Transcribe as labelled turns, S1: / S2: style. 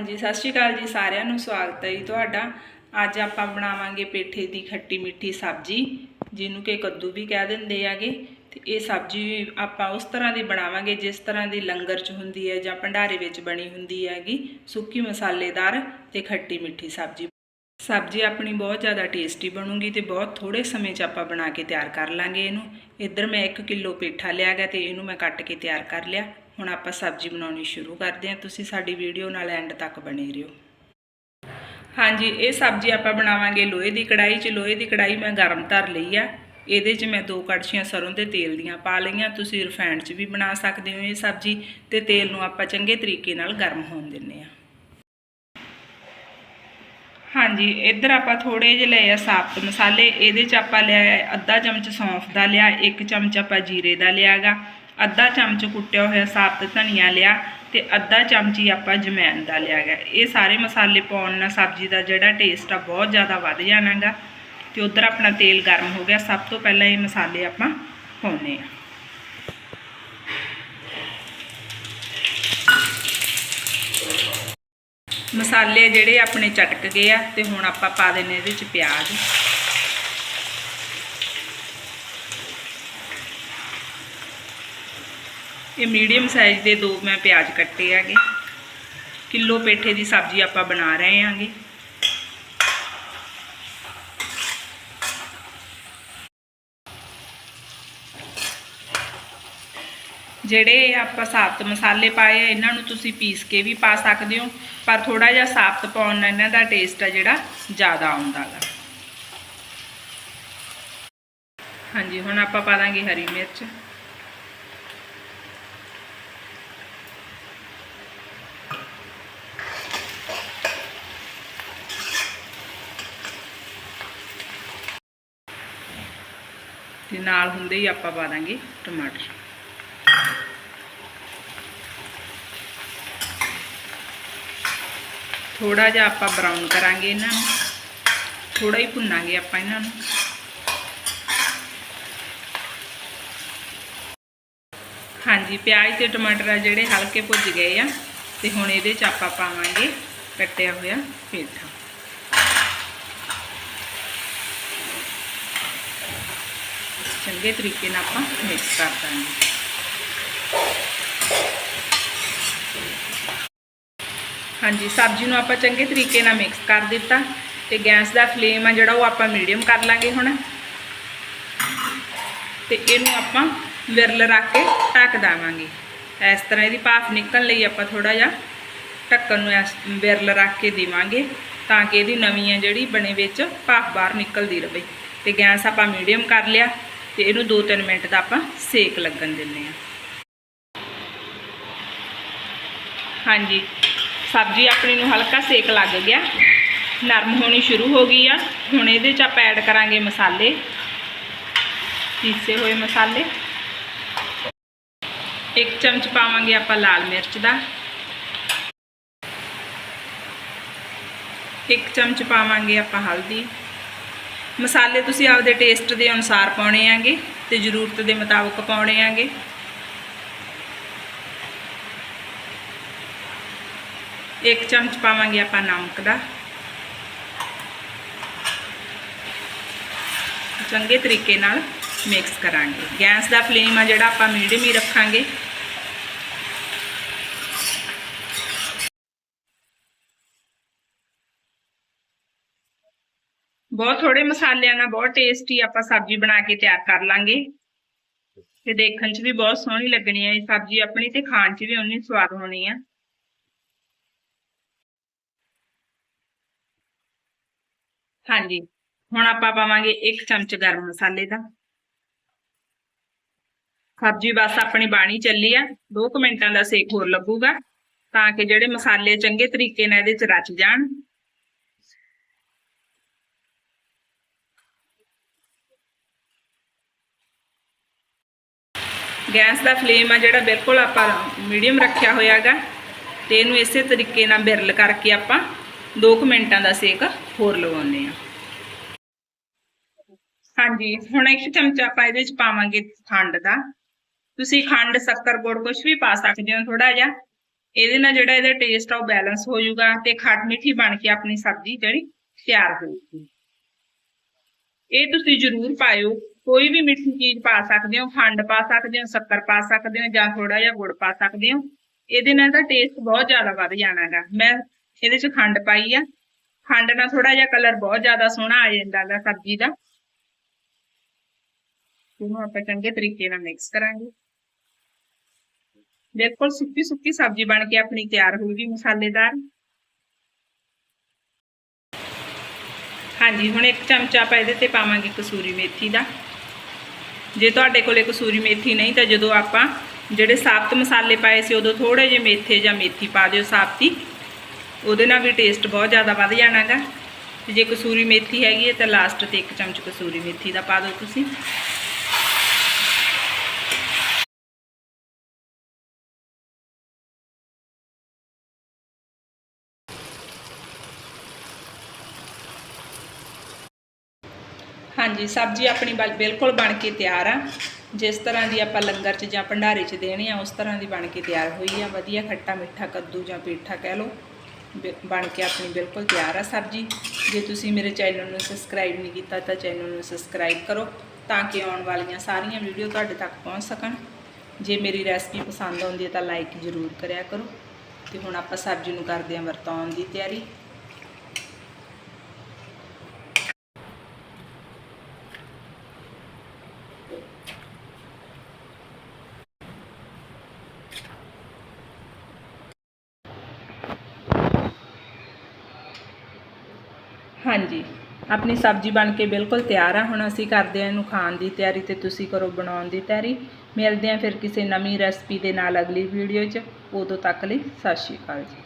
S1: ਹਾਂਜੀ, ਸਤਿ ਸ਼੍ਰੀ ਅਕਾਲ ਜੀ ਸਾਰਿਆਂ ਨੂੰ, ਸਵਾਗਤ ਹੈ ਜੀ ਤੁਹਾਡਾ। ਅੱਜ ਆਪਾਂ ਬਣਾਵਾਂਗੇ ਪੇਠੇ ਦੀ ਖੱਟੀ ਮਿੱਠੀ ਸਬਜ਼ੀ, ਜਿਹਨੂੰ ਕਿ ਕੱਦੂ ਵੀ ਕਹਿ ਦਿੰਦੇ ਆਗੇ। ਤੇ ਇਹ ਸਬਜ਼ੀ ਆਪਾਂ ਉਸ ਤਰ੍ਹਾਂ ਦੀ ਬਣਾਵਾਂਗੇ ਜਿਸ ਤਰ੍ਹਾਂ ਦੀ ਲੰਗਰ 'ਚ ਹੁੰਦੀ ਹੈ ਜਾਂ ਭੰਡਾਰੇ ਵਿੱਚ ਬਣੀ ਹੁੰਦੀ ਹੈਗੀ। ਸੁੱਕੀ ਮਸਾਲੇਦਾਰ ਤੇ ਖੱਟੀ ਮਿੱਠੀ ਸਬਜ਼ੀ। ਸਬਜ਼ੀ ਆਪਣੀ ਬਹੁਤ ਜ਼ਿਆਦਾ ਟੇਸਟੀ ਬਣੂਗੀ ਤੇ ਬਹੁਤ ਥੋੜੇ ਸਮੇਂ 'ਚ ਆਪਾਂ ਬਣਾ ਕੇ ਤਿਆਰ ਕਰ ਲਾਂਗੇ ਇਹਨੂੰ। ਇੱਧਰ ਮੈਂ 1 ਕਿਲੋ ਪੇਠਾ ਲਿਆ ਗਿਆ ਤੇ ਇਹਨੂੰ ਮੈਂ ਕੱਟ ਕੇ ਤਿਆਰ ਕਰ ਲਿਆ। ਹੁਣ ਆਪਾਂ ਸਬਜ਼ੀ ਬਣਾਉਣੀ ਸ਼ੁਰੂ ਕਰਦੇ ਹਾਂ। ਤੁਸੀਂ ਸਾਡੀ ਵੀਡੀਓ ਨਾਲ ਐਂਡ ਤੱਕ ਬਣੇ ਰਹੋ। ਹਾਂਜੀ, ਇਹ ਸਬਜ਼ੀ ਆਪਾਂ ਬਣਾਵਾਂਗੇ ਲੋਹੇ ਦੀ ਕੜਾਈ 'ਚ। ਲੋਹੇ ਦੀ ਕੜਾਈ ਮੈਂ ਗਰਮ ਧਰ ਲਈ ਆ। ਇਹਦੇ 'ਚ ਮੈਂ ਦੋ ਕੜਛੀਆਂ ਸਰੋਂ ਦੇ ਤੇਲ ਦੀਆਂ ਪਾ ਲਈਆਂ। ਤੁਸੀਂ ਰਿਫਾਈਨਡ 'ਚ ਵੀ ਬਣਾ ਸਕਦੇ ਹੋ ਇਹ ਸਬਜ਼ੀ ਤੇ ਤੇਲ ਨੂੰ ਆਪਾਂ ਚੰਗੇ ਤਰੀਕੇ ਨਾਲ ਗਰਮ ਹੋਣ ਦਿੰਨੇ ਆ ਹਾਂਜੀ, ਇੱਧਰ ਆਪਾਂ ਥੋੜੇ ਜਿਹੇ ਲਏ ਆ ਸਾਬਤ ਮਸਾਲੇ। ਇਹਦੇ 'ਚ ਆਪਾਂ ਲਿਆ ਅੱਧਾ ਚਮਚ ਸੌਂਫ ਦਾ ਲਿਆ, ਇੱਕ ਚਮਚ ਆਪਾਂ ਜੀਰੇ ਦਾ ਲਿਆਗਾ ਅੱਧਾ ਚਮਚ ਕੁੱਟਿਆ ਹੋਇਆ ਸਾਬਤ ਧਨੀਆ ਲਿਆ ਤੇ ਅੱਧਾ ਚਮਚੀ ਆਪਾਂ ਜਮੈਨ ਦਾ ਲਿਆ ਗਿਆ ਇਹ ਸਾਰੇ ਮਸਾਲੇ ਪਾਉਣ ਨਾਲ ਸਬਜ਼ੀ ਦਾ ਜਿਹੜਾ ਟੇਸਟ ਆ ਬਹੁਤ ਜ਼ਿਆਦਾ ਵੱਧ ਜਾਣਾਗਾ ਤੇ ਉਧਰ ਆਪਣਾ ਤੇਲ ਗਰਮ ਹੋ ਗਿਆ। ਸਭ ਤੋਂ ਪਹਿਲਾਂ ਇਹ ਮਸਾਲੇ ਆਪਾਂ ਪਾਉਣੇ ਆ ਮਸਾਲੇ ਜਿਹੜੇ ਆਪਣੇ ਚਟਕ ਗਏ ਆ ਤੇ ਹੁਣ ਆਪਾਂ ਪਾ ਦੇਣੇ ਇਹਦੇ ਵਿੱਚ ਪਿਆਜ਼। ਇਹ ਮੀਡੀਅਮ ਸਾਈਜ਼ ਦੇ ਦੋ ਮੈਂ ਪਿਆਜ਼ ਕੱਟੇ ਆਗੇ ਕਿਲੋ ਪੇਠੇ ਦੀ ਸਬਜ਼ੀ ਆਪਾਂ ਬਣਾ ਰਹੇ ਆਂਗੇ ਜਿਹੜੇ ਆਪਾਂ ਸਾਬਤ ਮਸਾਲੇ ਪਾਏ ਆ, ਇਹਨਾਂ ਨੂੰ ਤੁਸੀਂ ਪੀਸ ਕੇ ਵੀ ਪਾ ਸਕਦੇ ਹੋ। ਪਰ ਥੋੜਾ ਜਿਹਾ ਸਾਬਤ ਪਾਉਣ ਨਾਲ ਇਹਨਾਂ ਦਾ ਟੇਸਟ ਆ ਜਿਹੜਾ ਜ਼ਿਆਦਾ ਆਉਂਦਾ ਗਾ। ਹਾਂਜੀ, ਹੁਣ ਆਪਾਂ ਪਾ ਦਾਂਗੇ ਹਰੀ ਮਿਰਚ। ਤੇ ਨਾਲ ਹੁੰਦੇ ਹੀ ਆਪਾਂ ਪਾ ਦਾਂਗੇ ਟਮਾਟਰ। ਥੋੜਾ ਜਿਹਾ ਆਪਾਂ ਬਰਾਊਨ ਕਰਾਂਗੇ ਇਹਨਾਂ ਨੂੰ। ਥੋੜਾ ਹੀ ਭੁੰਨਾਂਗੇ ਆਪਾਂ ਇਹਨਾਂ ਨੂੰ। ਹਾਂਜੀ, ਪਿਆਜ਼ ਤੇ ਟਮਾਟਰ ਆ ਜਿਹੜੇ ਹਲਕੇ ਭੁੱਜ ਗਏ ਆ, ਤੇ ਹੁਣ ਇਹਦੇ ਚ ਆਪਾਂ ਪਾਵਾਂਗੇ ਕੱਟਿਆ ਹੋਇਆ ਪੇਠਾ। ਚੰਗੇ ਤਰੀਕੇ ਨਾਲ ਆਪਾਂ ਮਿਕਸ ਕਰ ਦਾਂਗੇ। ਹਾਂਜੀ, ਸਬਜ਼ੀ ਨੂੰ ਆਪਾਂ ਚੰਗੇ ਤਰੀਕੇ ਨਾਲ ਮਿਕਸ ਕਰ ਦਿੱਤਾ। ਤੇ ਗੈਸ ਦਾ ਫਲੇਮ ਆ ਜਿਹੜਾ, ਉਹ ਆਪਾਂ ਮੀਡੀਅਮ ਕਰ ਲਾਂਗੇ ਹੁਣ। ਤੇ ਇਹਨੂੰ ਆਪਾਂ ਵਿਰਲ ਰੱਖ ਕੇ ਢੱਕ ਦੇਵਾਂਗੇ। ਇਸ ਤਰ੍ਹਾਂ ਇਹਦੀ ਭਾਫ ਨਿਕਲਣ ਲਈ ਆਪਾਂ ਥੋੜਾ ਜਿਹਾ ਢੱਕਣ ਨੂੰ ਇਸ ਵਿਰਲ ਰੱਖ ਕੇ ਦੇਵਾਂਗੇ, ਤਾਂ ਕਿ ਇਹਦੀ ਨਵੀਂ ਹੈ ਜਿਹੜੀ ਬਣੇ ਵਿੱਚ ਭਾਫ ਬਾਹਰ ਨਿਕਲਦੀ ਰਹੇ ਤੇ ਗੈਸ ਆਪਾਂ ਮੀਡੀਅਮ ਕਰ ਲਿਆ। ਤੇ ਇਹਨੂੰ 2-3 ਮਿੰਟ ਦਾ ਆਪਾਂ ਸੇਕ ਲੱਗਣ ਦਿੰਨੇ ਆ ਹਾਂਜੀ, ਸਬਜ਼ੀ ਆਪਣੀ ਨੂੰ ਹਲਕਾ ਸੇਕ ਲੱਗ ਗਿਆ। ਨਰਮ ਹੋਣੀ ਸ਼ੁਰੂ ਹੋ ਗਈ ਆ। ਹੁਣ ਇਹਦੇ ਚ ਆਪਾਂ ਐਡ ਕਰਾਂਗੇ ਮਸਾਲੇ। ਪੀਸੇ ਹੋਏ ਮਸਾਲੇ। ਇੱਕ ਚਮਚ ਪਾਵਾਂਗੇ ਆਪਾਂ ਲਾਲ ਮਿਰਚ ਦਾ। ਇੱਕ ਚਮਚ ਪਾਵਾਂਗੇ ਆਪਾਂ ਹਲਦੀ। ਮਸਾਲੇ ਤੁਸੀਂ ਆਪਦੇ ਟੇਸਟ ਦੇ ਅਨੁਸਾਰ ਪਾਉਣੇ ਆਂਗੇ ਤੇ ਜ਼ਰੂਰਤ ਦੇ ਮੁਤਾਬਕ ਪਾਉਣੇ ਆਂਗੇ ਇੱਕ ਚਮਚ ਪਾਵਾਂਗੇ ਆਪਾਂ ਨਮਕ ਦਾ। ਚੰਗੇ ਤਰੀਕੇ ਨਾਲ ਮਿਕਸ ਕਰਾਂਗੇ। ਗੈਸ ਦਾ ਫਲੇਮ ਆ ਜਿਹੜਾ ਆਪਾਂ ਮੀਡੀਅਮ ਹੀ ਰੱਖਾਂਗੇ। ਬਹੁਤ ਥੋੜੇ ਮਸਾਲਿਆਂ ਨਾਲ ਬਹੁਤ ਟੇਸਟੀ ਆਪਾਂ ਸਬਜ਼ੀ ਬਣਾ ਕੇ ਤਿਆਰ ਕਰ ਲਾਂਗੇ। ਤੇ ਦੇਖਣ 'ਚ ਵੀ ਬਹੁਤ ਸੋਹਣੀ ਲੱਗਣੀ ਹੈ ਇਹ ਸਬਜ਼ੀ ਆਪਣੀ ਤੇ ਖਾਣ 'ਚ ਵੀ ਉਨੀ ਸਵਾਦ ਹੋਣੀ ਆ। ਹਾਂਜੀ, ਹੁਣ ਆਪਾਂ ਪਾਵਾਂਗੇ 1 ਚਮਚ ਗਰਮ ਮਸਾਲੇ ਦਾ। ਸਬਜ਼ੀ ਬਸ ਆਪਣੀ ਬਾਣੀ ਚੱਲੀ ਆ 2 ਮਿੰਟਾਂ ਦਾ ਸੇਕ ਹੋਰ ਲੱਗੂਗਾ ਤਾਂ ਕਿ ਜਿਹੜੇ ਮਸਾਲੇ ਚੰਗੇ ਤਰੀਕੇ ਨਾਲ ਇਹਦੇ ਚ ਰਚ ਜਾਣ। ਗੈਸ ਦਾ ਫਲੇਮ ਆ ਜਿਹੜਾ ਬਿਲਕੁਲ ਆਪਾਂ ਮੀਡੀਅਮ ਰੱਖਿਆ ਹੋਇਆਗਾ ਤੇ ਇਹਨੂੰ ਇਸੇ ਤਰੀਕੇ ਨਾਲ ਬਿਰਲ ਕਰਕੇ ਆਪਾਂ 2 ਮਿੰਟਾਂ ਦਾ ਸੇਕ ਹੋਰ ਲਵਾਉਂਦੇ ਆ ਹਾਂਜੀ, ਹੁਣ ਇੱਕ ਚਮਚਾ ਆਪਾਂ ਇਹਦੇ ਵਿੱਚ ਪਾਵਾਂਗੇ ਖੰਡ ਦਾ। ਤੁਸੀਂ ਖੰਡ, ਸ਼ੱਕਰ, ਗੁੜ ਕੁਝ ਵੀ ਪਾ ਸਕਦੇ ਹੋ ਥੋੜਾ ਜਿਹਾ। ਇਹਦੇ ਨਾਲ ਜਿਹੜਾ ਇਹਦਾ ਟੇਸਟ ਆ ਉਹ ਬੈਲੈਂਸ ਹੋ ਜਾਊਗਾ ਤੇ ਖੱਟ ਮਿੱਠੀ ਬਣ ਕੇ ਆਪਣੀ ਸਬਜ਼ੀ ਜਿਹੜੀ ਤਿਆਰ ਹੋਊਗੀ। ਇਹ ਤੁਸੀਂ ਜ਼ਰੂਰ ਪਾਇਓ। ਕੋਈ ਵੀ ਮਿੱਠੀ ਚੀਜ਼ ਪਾ ਸਕਦੇ ਹੋ, ਖੰਡ ਪਾ ਸਕਦੇ ਹੋ, ਸ਼ੱਕਰ ਪਾ ਸਕਦੇ ਹੋ ਜਾਂ ਥੋੜਾ ਜਿਹਾ ਗੁੜ ਪਾ ਸਕਦੇ ਹੋ, ਇਹਦੇ ਨਾਲ ਤਾਂ ਟੇਸਟ ਬਹੁਤ ਜ਼ਿਆਦਾ ਵੱਧ ਜਾਣਾਗਾ ਮੈਂ ਇਹਦੇ 'ਚ ਖੰਡ ਪਾਈ ਆ। ਖੰਡ ਨਾਲ ਥੋੜਾ ਜਿਹਾ ਕਲਰ ਬਹੁਤ ਜ਼ਿਆਦਾ ਸੋਹਣਾ ਆ ਜਾਂਦਾ ਗਾ ਸਬਜ਼ੀ ਦਾ। ਇਹਨੂੰ ਆਪਾਂ ਚੰਗੇ ਤਰੀਕੇ ਨਾਲ ਮਿਕਸ ਕਰਾਂਗੇ। ਬਿਲਕੁਲ ਸੁੱਕੀ ਸੁੱਕੀ ਸਬਜ਼ੀ ਬਣ ਕੇ ਆਪਣੀ ਤਿਆਰ ਹੋ ਗਈ ਮਸਾਲੇਦਾਰ। ਹਾਂਜੀ, ਹੁਣ ਇੱਕ ਚਮਚਾ ਆਪਾਂ ਇਹਦੇ ਤੇ ਪਾਵਾਂਗੇ ਕਸੂਰੀ ਮੇਥੀ ਦਾ। ਜੇ ਤੁਹਾਡੇ ਕੋਲੇ ਕਸੂਰੀ ਮੇਥੀ ਨਹੀਂ ਤਾਂ ਜਦੋਂ ਆਪਾਂ ਜਿਹੜੇ ਸਾਬਤ ਮਸਾਲੇ ਪਾਏ ਸੀ ਉਦੋਂ ਥੋੜੇ ਜਿਹੇ ਮੇਥੇ ਜਾਂ ਮੇਥੀ ਪਾ ਦਿਓ ਸਾਬਤੀ। ਉਹਦੇ ਨਾਲ ਵੀ ਟੇਸਟ ਬਹੁਤ ਜ਼ਿਆਦਾ ਵੱਧ ਜਾਣਾਗਾ। ਤੇ ਜੇ ਕਸੂਰੀ ਮੇਥੀ ਹੈਗੀ ਹੈ ਤਾਂ ਲਾਸਟ ਤੇ ਇੱਕ ਚਮਚ ਕਸੂਰੀ ਮੇਥੀ ਦਾ ਪਾ ਦਿਓ ਤੁਸੀਂ। ਹਾਂਜੀ, ਸਬਜ਼ੀ ਆਪਣੀ ਬਲ- ਬਿਲਕੁਲ ਬਣ ਕੇ ਤਿਆਰ ਆ। ਜਿਸ ਤਰ੍ਹਾਂ ਦੀ ਆਪਾਂ ਲੰਗਰ 'ਚ ਜਾਂ ਭੰਡਾਰੇ 'ਚ ਦੇਣੀ ਆ, ਉਸ ਤਰ੍ਹਾਂ ਦੀ ਬਣ ਕੇ ਤਿਆਰ ਹੋਈ ਆ। ਵਧੀਆ ਖੱਟਾ ਮਿੱਠਾ ਕੱਦੂ ਜਾਂ ਪੇਠਾ ਕਹਿ ਲਓ, ਬਿ- ਬਣ ਕੇ ਆਪਣੀ ਬਿਲਕੁਲ ਤਿਆਰ ਆ ਸਬਜ਼ੀ। ਜੇ ਤੁਸੀਂ ਮੇਰੇ ਚੈਨਲ ਨੂੰ ਸਬਸਕ੍ਰਾਈਬ ਨਹੀਂ ਕੀਤਾ, ਤਾਂ ਚੈਨਲ ਨੂੰ ਸਬਸਕ੍ਰਾਈਬ ਕਰੋ, ਤਾਂ ਕਿ ਆਉਣ ਵਾਲੀਆਂ ਸਾਰੀਆਂ ਵੀਡੀਓ ਤੁਹਾਡੇ ਤੱਕ ਪਹੁੰਚ ਸਕਣ। ਜੇ ਮੇਰੀ ਰੈਸਪੀ ਪਸੰਦ ਆਉਂਦੀ ਹੈ, ਤਾਂ ਲਾਈਕ ਜ਼ਰੂਰ ਕਰਿਆ ਕਰੋ। ਤੇ ਹੁਣ ਆਪਾਂ ਸਬਜ਼ੀ ਨੂੰ ਕਰਦੇ ਹਾਂ ਵਰਤਾਉਣ ਦੀ ਤਿਆਰੀ। ਹਾਂਜੀ। ਆਪਣੀ ਸਬਜ਼ੀ ਬਣ ਕੇ ਬਿਲਕੁਲ ਤਿਆਰ ਆ। ਹੁਣ ਅਸੀਂ ਕਰਦੇ ਹਾਂ ਇਹਨੂੰ ਖਾਣ ਦੀ ਤਿਆਰੀ ਤੇ ਤੁਸੀਂ ਕਰੋ ਬਣਾਉਣ ਦੀ ਤਿਆਰੀ। ਮਿਲਦੇ ਹਾਂ ਫਿਰ ਕਿਸੇ ਨਵੀਂ ਰੈਸਪੀ ਦੇ ਨਾਲ ਅਗਲੀ ਵੀਡੀਓ 'ਚ। ਉਦੋਂ ਤੱਕ ਲਈ ਸਤਿ ਸ਼੍ਰੀ ਅਕਾਲ ਜੀ।